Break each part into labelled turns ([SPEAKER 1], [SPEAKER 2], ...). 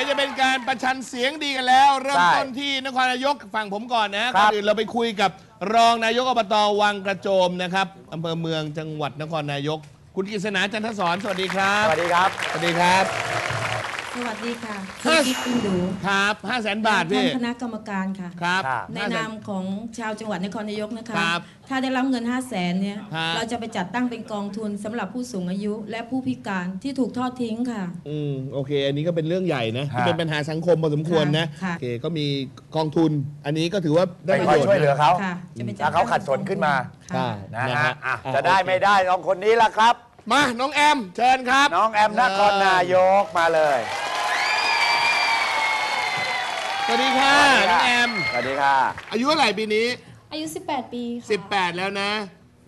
[SPEAKER 1] ยวจะเป็นการประชันเสียงดีกันแล้ว เริ่ม
[SPEAKER 2] ใช่
[SPEAKER 1] ต้นที่นครนายกฝั่งผมก่อนนะ
[SPEAKER 2] ครั
[SPEAKER 1] ก่อบนอื่นเราไปคุยกับรองนายกอบตวังกระโจมนะครับอำเภอเมืองจังหวัดนครนายก คุณกฤษณาจันทศรสวัสดีครับ
[SPEAKER 2] สวัสดีครับ
[SPEAKER 1] สวัสดีครับ
[SPEAKER 3] ส วัสดีค่ะ
[SPEAKER 1] เฮ้
[SPEAKER 3] คุณ
[SPEAKER 1] ย
[SPEAKER 3] กิ๊กอินดู
[SPEAKER 1] ครับ5 0 0แสนบาท
[SPEAKER 3] ท่า
[SPEAKER 1] พี่
[SPEAKER 3] นคณะกรรมการค่ะ
[SPEAKER 1] ครับ
[SPEAKER 2] ครับ
[SPEAKER 3] ใน
[SPEAKER 1] 500,000
[SPEAKER 3] นามของชาวจังหวัดนครนายกนะคะ
[SPEAKER 1] ครับ
[SPEAKER 3] ถ้าได้รับเงิน 5 0 0แสนเนี่ย
[SPEAKER 1] ครับ
[SPEAKER 3] เราจะไปจัดตั้งเป็นกองทุนสำหรับผู้สูงอายุและผู้พิการที่ถูกทอดทิ้งค่ะ
[SPEAKER 1] อืมโอเค อันนี้ก็เป็นเรื่องใหญ่นะ
[SPEAKER 2] ฮะ
[SPEAKER 1] ที่เป็นปัญหาสังคมพอสมควรนะ
[SPEAKER 3] ค่ะ
[SPEAKER 1] โอเคก็มีกองทุน อันนี้ก็ถือว่าได้
[SPEAKER 2] ไป
[SPEAKER 1] ประ
[SPEAKER 2] คอย
[SPEAKER 1] โยชน์
[SPEAKER 2] ช่วยเหลือ
[SPEAKER 1] นะ
[SPEAKER 2] เขา
[SPEAKER 3] ค่ะจะไปจัด
[SPEAKER 2] ถ้าเขาขัดสนขึ้นมา
[SPEAKER 3] ค่ะ
[SPEAKER 1] ได้
[SPEAKER 2] นะ
[SPEAKER 1] นะ
[SPEAKER 2] ฮะ
[SPEAKER 1] ฮะ
[SPEAKER 2] อะ
[SPEAKER 1] อะ
[SPEAKER 2] จะได้
[SPEAKER 1] โอเค
[SPEAKER 2] ไม่ได้ต้องคนนี้ละครับ
[SPEAKER 1] มา น้องแอม เชิญครับ
[SPEAKER 2] น้องแอมนครนายกมาเลย
[SPEAKER 1] สวัสดีค่ะน้องแอม
[SPEAKER 2] สวัสดีค่ะ
[SPEAKER 1] อายุเท่าไหร่ปีนี้
[SPEAKER 4] อายุ 18 ปีค่ะ
[SPEAKER 1] 18 แล้วนะ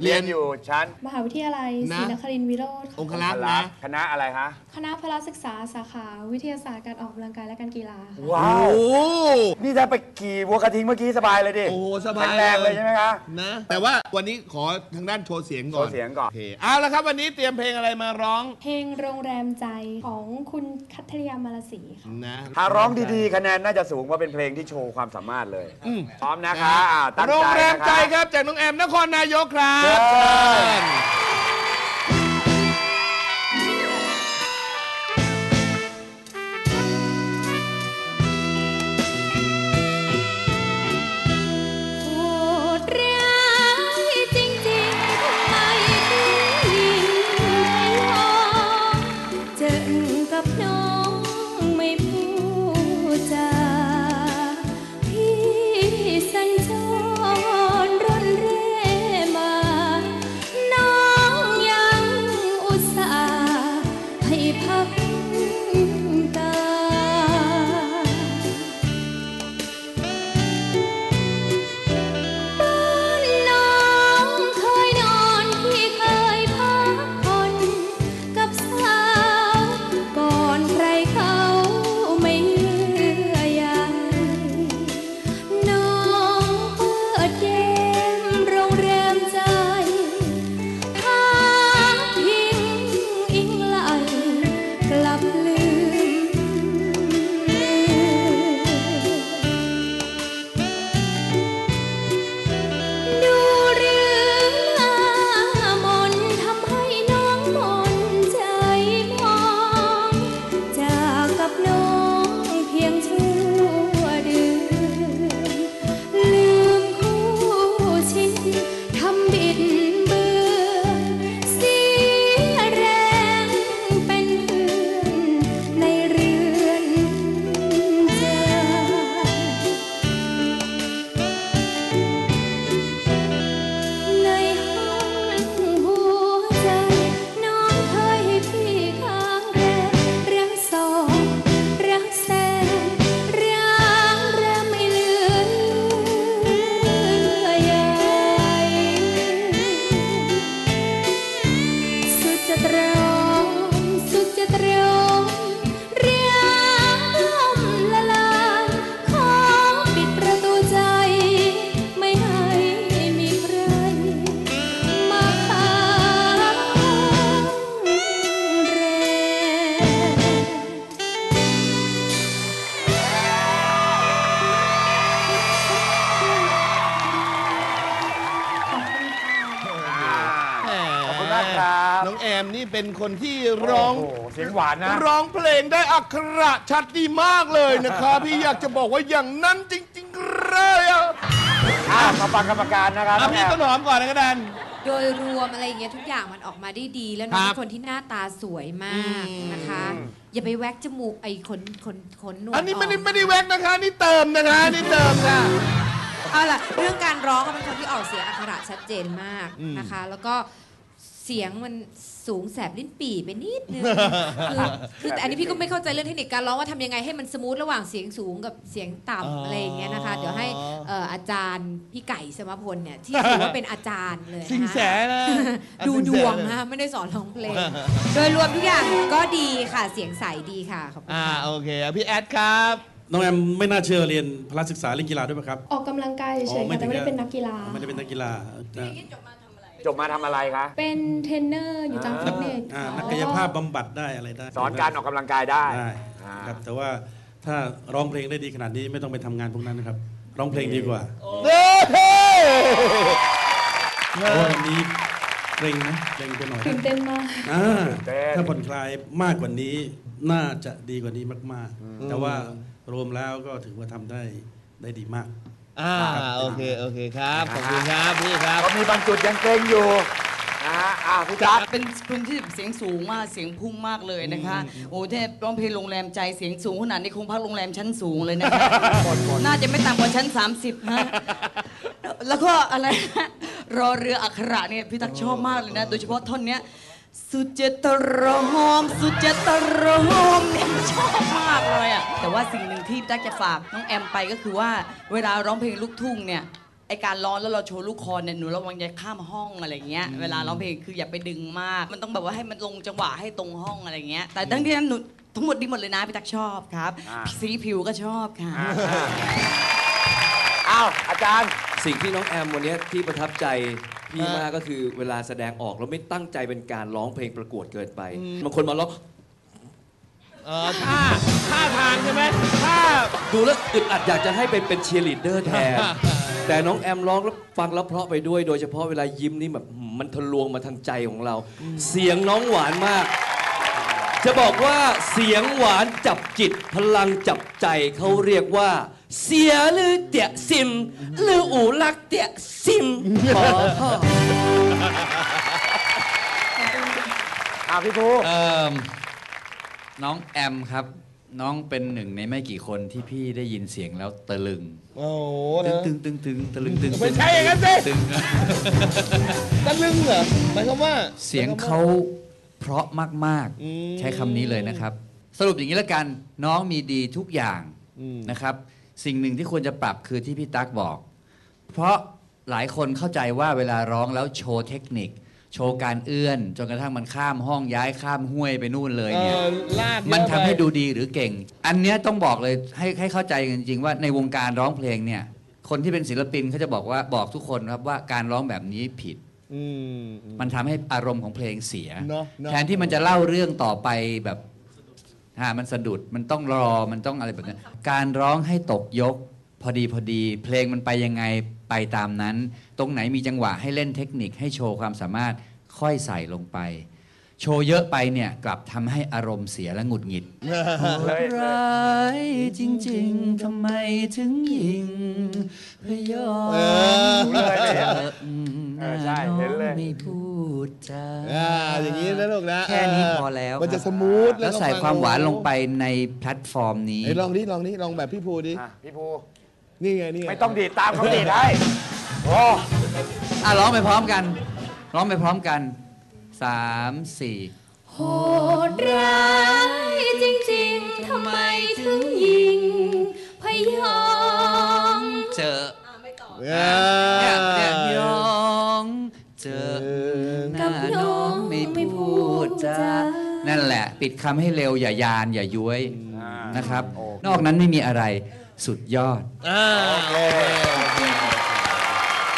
[SPEAKER 2] เรียนอยู่ชั้น
[SPEAKER 4] มหาวิทยาลัย
[SPEAKER 1] นะ
[SPEAKER 4] ศรีนครินทรวิโรธ
[SPEAKER 1] องค
[SPEAKER 4] ค่ะ
[SPEAKER 1] ลักษณ์นะ
[SPEAKER 2] คณะอะไรคะ
[SPEAKER 4] คณะพละศึกษาสาขาวิทยาศาสตร์การออกกำลังกายและการกีฬาค่ะ
[SPEAKER 2] ว้า
[SPEAKER 1] โอ้
[SPEAKER 2] ว
[SPEAKER 1] โห
[SPEAKER 2] นี่ถ้าไปขี่วัวกระทิงเมื่อกี้สบายเลยดิ
[SPEAKER 1] โอ้โหสบาย
[SPEAKER 2] แข็งแรงเลยใช่ไหมคะ
[SPEAKER 1] นะ แต่ว่าวันนี้ขอทางด้านโชว์เสียงก่อน
[SPEAKER 2] โชว์เสียงก่อน
[SPEAKER 1] โอเคเอาละครับวันนี้เตรียมเพลงอะไรมาร้อง
[SPEAKER 4] เพลงโรงแรมใจของคุณคัทริยามาลสีค่ะ
[SPEAKER 1] นะ
[SPEAKER 2] ถ้าร้องดีๆ คะแนนน่าจะสูงเพราะเป็นเพลงที่โชว์ความสามารถเลย
[SPEAKER 1] อืม
[SPEAKER 2] พร้อมนะคะอ่าตั้งใจ
[SPEAKER 1] โรงแรม
[SPEAKER 2] นะคะ
[SPEAKER 1] ใจครับ จากน้องแอมนครนายกครับ
[SPEAKER 2] เเป็
[SPEAKER 1] นคนที่ร้อง
[SPEAKER 2] โโหเสียงหวานนะ
[SPEAKER 1] ร้องเพลงได้อักขระชัดดีมากเลยนะครับ พี่อยากจะบอกว่าอย่างนั้นจริงๆเลยอะ
[SPEAKER 2] อะมาฟังกรรมการนะครับ
[SPEAKER 1] อะ
[SPEAKER 2] น้องแอ
[SPEAKER 1] พี่
[SPEAKER 2] ม
[SPEAKER 1] ต้นหอมก่อนนะกระดาน
[SPEAKER 5] โดยรวมอะไรอย่างเงี้ยทุกอย่างมันออกมาได้ดี แล้วน้อง
[SPEAKER 1] ครับ
[SPEAKER 5] เป็นคนที่หน้าตาสวยมากนะคะ อย่าไปแว็กจมูกไอ้ขนขนขนหนวด
[SPEAKER 1] อันนี้ไม่ได้
[SPEAKER 5] ก
[SPEAKER 1] ไม่ได้แว็กนะคะ นี่เติมนะคะนี่เติมค่ะ
[SPEAKER 5] เอาล่ะเรื่องการร้องเขาเป็นคนที่ออกเสียงอักขระชัดเจนมาก
[SPEAKER 1] อืม
[SPEAKER 5] นะคะ แล้วก็ เสียงมันสูงแสบลิ้นปี่ไปนิดนึงคือคือแต่อันนี้พี่ก็ไม่เข้าใจเรื่องเทคนิคการร้องว่าทำยังไงให้มันสมูทระหว่างเสียงสูงกับเสียงต่ำอะไรอย่างเงี้ยนะคะ เดี๋ยวให้เอ่ออาจารย์พี่ไก่สมพลเนี่ยที่ถือว่าเป็นอาจารย์เลยนะคะ
[SPEAKER 1] สิงแสนะ
[SPEAKER 5] ดูดวงนะไม่ได้สอนร้องเพลง โดยรวมทุกอย่างก็ดีค่ะเสียงใสดีค่ะขอบคุณ
[SPEAKER 1] อ่า
[SPEAKER 5] ค่ะ
[SPEAKER 1] โอเคอะพี่แอดครับ
[SPEAKER 6] น้องแอมไม่น่าเชื่อเรียนพละศึกษาเล่นกีฬาด้วยไหมครับ
[SPEAKER 4] ออกกำลังกายเฉยๆค่ะแต่ไม่ได้เป็นนักกีฬา
[SPEAKER 6] ไม่ได้เป็นนักกีฬานะ
[SPEAKER 2] จบมา ทำอะไรคะ
[SPEAKER 4] เป็นเทรนเนอร์อยู่ตามฟิตเนส
[SPEAKER 6] อ่า
[SPEAKER 4] ค่ะ
[SPEAKER 6] นักกายภาพบำบัดได้อะไรได้
[SPEAKER 2] สอนการออกกำลังกายได้
[SPEAKER 6] ได้
[SPEAKER 2] อ่า
[SPEAKER 6] ครับแต่ว่าถ้าร้องเพลงได้ดีขนาดนี้ไม่ต้องไปทำงานพวกนั้นนะครับ ร้องเพลงดีกว่า
[SPEAKER 1] เฮ้ย
[SPEAKER 6] เพราะว่าวันนี้เกรงนะเกรงไปหน่อย
[SPEAKER 4] ตื่นเต้นมาก
[SPEAKER 6] อ่า
[SPEAKER 2] เต้น
[SPEAKER 6] ถ้าผ่อนคลายมากกว่านี้น่าจะดีกว่านี้มากๆ แต่ว่ารวมแล้วก็ถือว่าทำได้ได้ดีมาก
[SPEAKER 1] อ่าโอเค โอเคครับ ขอบคุณครับพี่ครับ
[SPEAKER 2] ก็ มีบางจุดยังเกรงอยู่นะฮะอ่าพี่ตั๊ก
[SPEAKER 7] เป็นคนที่เสียงสูงมากเสียงพุ่งมากเลยนะคะ โอ้เทพร้องเพลงโรงแรมใจเสียงสูงขนาดนี้คงพักโรงแรมชั้นสูงเลยนะคะน่าจะไม่ต่ำกว่าชั้น 30ฮะแล้วก็อะไรรอเรืออักขระเนี่ยพี่ตักชอบมากเลยนะ โดยเฉพาะท่อนเนี้ยสุดจะตรอม สุดจะตรอมเนี่ยชอบมากเลยอะแต่ว่าสิ่งหนึ่งที่พี่ตั๊กจะฝากน้องแอมไปก็คือว่าเวลาร้องเพลงลูกทุ่งเนี่ย ไอการร้องแล้วเราโชว์ลูกคอเนี่ยหนูระวังจะข้ามห้องอะไรเงี้ยเวลาร้องเพลงคืออย่าไปดึงมาก มันต้องแบบว่าให้มันลงจังหวะให้ตรงห้องอะไรเงี้ยแต่ทั้งที่นั้นหนูทั้งหมดดีหมดเลยนะพี่ตั๊กชอบครับ
[SPEAKER 2] อ่า
[SPEAKER 7] สีผิวก็ชอบค่ะ
[SPEAKER 2] อ้าวอาจารย์
[SPEAKER 8] สิ่งที่น้องแอมวันนี้ที่ประทับใจพี่
[SPEAKER 1] ฮะ
[SPEAKER 8] มากก็คือเวลาแสดงออกแล้วไม่ตั้งใจเป็นการร้องเพลงประกวดเกินไปบางคนมาร้อง
[SPEAKER 1] เออท่าท่าทางใช่ไหมท่า
[SPEAKER 8] ดูแล้วอึดอัดอยากจะให้ไปเป็นเชียร์ลีดเดอร์แทน แต่น้องแอมร้องแล้วฟังแล้วเพราะไปด้วย โดยเฉพาะเวลายิ้มนี่แบบหืมมันทะลวงมาทางใจของเรา เสียงน้องหวานมาก จะบอกว่าเสียงหวานจับจิต พลังจับใจเขาเรียกว่า เสียหรือเตี่ยซิม หรืออูรักเตี่ยซิมขอ
[SPEAKER 2] อ่าพี่ภู
[SPEAKER 9] เอิ่มน้องแอมครับ น้องเป็นหนึ่งในไม่กี่คนที่พี่ได้ยินเสียงแล้วตะลึง
[SPEAKER 1] โอ้โห
[SPEAKER 9] ตึง
[SPEAKER 1] นะ
[SPEAKER 9] ตึงตึงตึงตะลึงตึง
[SPEAKER 1] ไม่ใช่อย่างนั้นสิ
[SPEAKER 9] ตึง
[SPEAKER 1] ตะลึงเหรอหมายความว่า
[SPEAKER 9] เสียงเขาเพราะมาก
[SPEAKER 1] อืม
[SPEAKER 9] ๆ ใช้คำนี้เลยนะครับ สรุปอย่างนี้แล้วกันน้องมีดีทุกอย่าง
[SPEAKER 1] อืม
[SPEAKER 9] นะครับ สิ่งหนึ่งที่ควรจะปรับคือที่พี่ตั๊กบอก เพราะหลายคนเข้าใจว่าเวลาร้องแล้วโชว์เทคนิค โชว์การเอื้อน จนกระทั่งมันข้ามห้องย้ายข้ามห้วยไปนู่นเลย
[SPEAKER 1] เอ
[SPEAKER 9] เนี่ย
[SPEAKER 1] อลากเยอะ
[SPEAKER 9] มันทำให้
[SPEAKER 1] ไป
[SPEAKER 9] ดูดีหรือเก่ง อันเนี้ยต้องบอกเลยให้ให้เข้าใจกันจริงๆว่าในวงการร้องเพลงเนี่ย คนที่เป็นศิลปินเขาจะบอกว่าบอกทุกคนครับว่าการร้องแบบนี้ผิด
[SPEAKER 1] อืม
[SPEAKER 9] มันทำให้อารมณ์ของเพลงเสีย
[SPEAKER 1] เนอะเนอะ
[SPEAKER 9] แทนที่มันจะเล่าเรื่องต่อไปแบบฮะมันสะดุด มันต้องรอ มันต้องอะไรแบบนั้น การร้องให้ตกยก พอดีพอดี เพลงมันไปยังไง ไปตามนั้น ตรงไหนมีจังหวะให้เล่นเทคนิคให้โชว์ความสามารถค่อยใส่ลงไป โชว์เยอะไปเนี่ยกลับทำให้อารมณ์เสียและหงุดหงิด
[SPEAKER 2] เลย
[SPEAKER 9] ร้ายจริงๆทำไมถึงยิงพยอ
[SPEAKER 1] เอ
[SPEAKER 9] ม
[SPEAKER 1] อ
[SPEAKER 2] เลยเนี่ย
[SPEAKER 9] เจอห
[SPEAKER 2] เอ
[SPEAKER 9] น้า
[SPEAKER 2] อใช่
[SPEAKER 9] น้อ
[SPEAKER 2] เห็น
[SPEAKER 9] ง
[SPEAKER 2] เลย
[SPEAKER 9] ไม่พูดจา
[SPEAKER 1] อ่าอย่างนี้นะลูกนะ
[SPEAKER 9] แค่นี้
[SPEAKER 1] เพ
[SPEAKER 9] อแล้ว
[SPEAKER 1] มันจะ
[SPEAKER 9] ครับ
[SPEAKER 1] สมูท
[SPEAKER 9] แล้ว
[SPEAKER 1] ก็
[SPEAKER 9] ใส่
[SPEAKER 1] ฟัง
[SPEAKER 9] ความหวานลงไปในแพลตฟอร์มนี้
[SPEAKER 1] ไอ้ยลองดิลองดิลองแบบพี่ภูดิ
[SPEAKER 2] อะพี่ภู
[SPEAKER 1] นี่ไงนี่ไง
[SPEAKER 2] ไม่ต้องดีดตามเขาดีดได้โอ้
[SPEAKER 9] อะร้องไปพร้อมกัน ร้องไปพร้อมกันสามสี่
[SPEAKER 4] โหดร้ายจริงๆทำไมถึงยิง พยอง
[SPEAKER 9] เจอ
[SPEAKER 1] เอ
[SPEAKER 9] เนี่ย
[SPEAKER 1] อ
[SPEAKER 9] เนี่ยยองเจอหน้าน้องไม่พูดจานั่นแหละ ปิดคำให้เร็วอย่ายานอย่าย้วยนะครับ นอกนั้นไม่มีอะไร สุดยอด
[SPEAKER 1] อ่าโอเค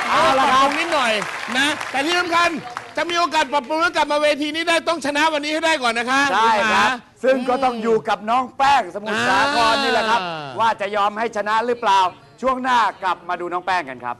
[SPEAKER 1] เอาละครับนิดหน่อยนะ แต่ที่สำคัญจะมีโอกาสปรับปรุงแล้วกลับมาเวทีนี้ได้ต้องชนะวันนี้ให้ได้ก่อนนะคะ
[SPEAKER 2] ใช่ครับ
[SPEAKER 1] ณหา
[SPEAKER 2] ซึ่งก็ต้องอยู่กับน้องแป้งสมุทรสาครนี่แหละครับ
[SPEAKER 1] อ่า
[SPEAKER 2] ว่าจะยอมให้ชนะหรือเปล่า ช่วงหน้ากลับมาดูน้องแป้งกันครับ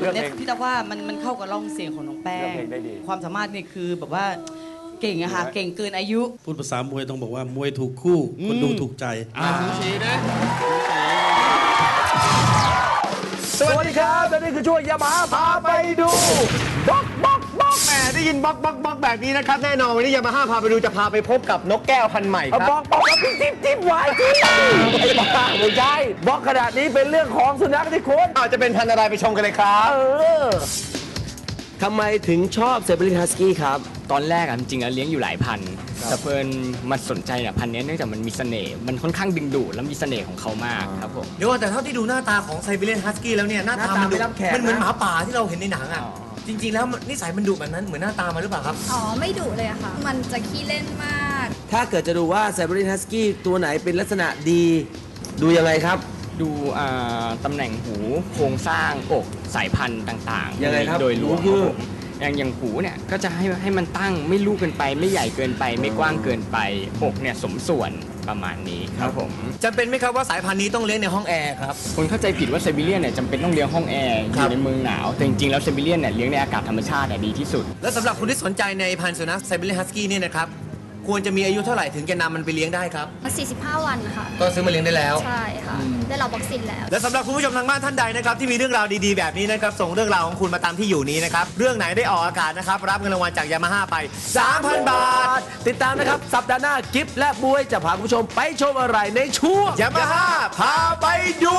[SPEAKER 7] พลงแบบเนี้ย
[SPEAKER 2] เลือกเพลง
[SPEAKER 7] พี่ตักว่ามันมันเข้ากับร่องเสียงของน้องแป้
[SPEAKER 2] เลือกเพลงได้ดี
[SPEAKER 7] ความสามารถนี่คือแบบว่าเก่งอะค่ะเก่งเกินอายุ
[SPEAKER 6] พูดภาษามวยต้องบอกว่ามวยถูกคู่ คนดูถูกใจ
[SPEAKER 1] อ่าสูสีนะ
[SPEAKER 2] สวัสดีครับและนี่คือช่วงยามาฮ่าพาไปดูบล็อก บล็อกบล็อก
[SPEAKER 10] แหมได้ยินบล็อกบล็อกบล็อกแบบนี้นะครับ แน่นอนวันนี้ยามาฮ่าพาไปดูจะพาไปพบกับนกแก้วพันธุ์ใหม่ค
[SPEAKER 2] เอา
[SPEAKER 10] รับ
[SPEAKER 2] บล็อกบล็อกแล้วพี่จิ๊บจิ๊บไว้จิ๊บไอ้บ้าไม่ใช่บล็อกขนาดนี้เป็นเรื่องของสุนัขที่คุณ
[SPEAKER 10] อาจจะเป็นพันธุ์อะไรไปชมกันเลยครับ
[SPEAKER 2] เออ
[SPEAKER 11] ทำไมถึงชอบเซเบรินฮัสกี้ครับ ตอนแรกอะจริงๆอะเลี้ยงอยู่หลายพันธุ์แต่เพิ่นมาสนใจเนี่ยพันธุ์เนี้ยเนื่องจากมันมีเสน่ห์มันค่อนข้างดึงดูดและมีเสน่ห์ของเขามากครับผม
[SPEAKER 10] เดี๋ยวก่อนแต่เท่าที่ดูหน้าตาของไซบีเรียนฮัสกี้แล้วเนี่ย หน้าตามันดุ
[SPEAKER 11] หน้าตาไม่รับแขก
[SPEAKER 10] มันเหมือน
[SPEAKER 11] นะ
[SPEAKER 10] หมาป่าที่เราเห็นในหนังอะ
[SPEAKER 11] อ๋อ
[SPEAKER 10] จริง ๆ แล้วมันนิสัยมันดุแบบนั้นเหมือนหน้าตามันหรือเปล่าครับ
[SPEAKER 4] อ๋อ ไม่ดุเลยอะค่ะ มันจะขี้เล่นมาก
[SPEAKER 11] ถ้าเกิดจะดูว่าไซเบรินฮัสกี้ตัวไหนเป็นลักษณะดี
[SPEAKER 2] ดูยังไงครับ
[SPEAKER 11] ดูอ่าตำแหน่งหูโครงสร้างอกสายพันธุ์ต่างๆ
[SPEAKER 2] ยังไงครับ
[SPEAKER 11] โดยรวม
[SPEAKER 2] หูคือ
[SPEAKER 11] ครับผมอย่างอย่างหูเนี่ยก็จะให้ให้มันตั้งไม่ลูกเกินไป ไม่ใหญ่เกินไป ไม่กว้างเกินไปอกเนี่ยสมส่วน ประมาณนี้ครับผม
[SPEAKER 10] จำเป็นไหมครับว่าสายพันธุ์นี้ต้องเลี้ยงในห้องแอร์ครับ
[SPEAKER 11] คนเข้าใจผิดว่าไซบีเรียนเนี่ยจำเป็นต้องเลี้ยงห้องแอร์อ
[SPEAKER 10] ครับ
[SPEAKER 11] ยู่ในเมืองหนาว แต่จริงๆแล้วไซบีเรียนเนี่ยเลี้ยงในอากาศธรรมชาติอะดีที่สุด
[SPEAKER 10] และสำหรับคุณที่สนใจในพันธุ์สุนัขไซบีเรียนฮัสกี้เนี่ยนะครับ ควรจะมีอายุเท่าไหร่ถึงจะนำมันไปเลี้ยงได้ครับ
[SPEAKER 12] 45 วันค่ะ
[SPEAKER 10] ก็ซื้อมาเลี้ยงได้แล้ว
[SPEAKER 12] ใช่ค่ะ ได้รับวัคซีนแล้ว
[SPEAKER 10] และสำหรับคุณผู้ชมทางบ้านท่านใดนะครับที่มีเรื่องราวดีๆแบบนี้นะครับส่งเรื่องราวของคุณมาตามที่อยู่นี้นะครับเรื่องไหนได้ออกอากาศนะครับรับเงินรางวัลจากยามาฮ่าไป 3,000 บาท
[SPEAKER 2] ติดตามนะครับ สัปดาห์หน้ากิฟและบวยจะพาคุณผู้ชมไปชมอะไรในช่วง
[SPEAKER 10] ยามาฮ่าพาไปดู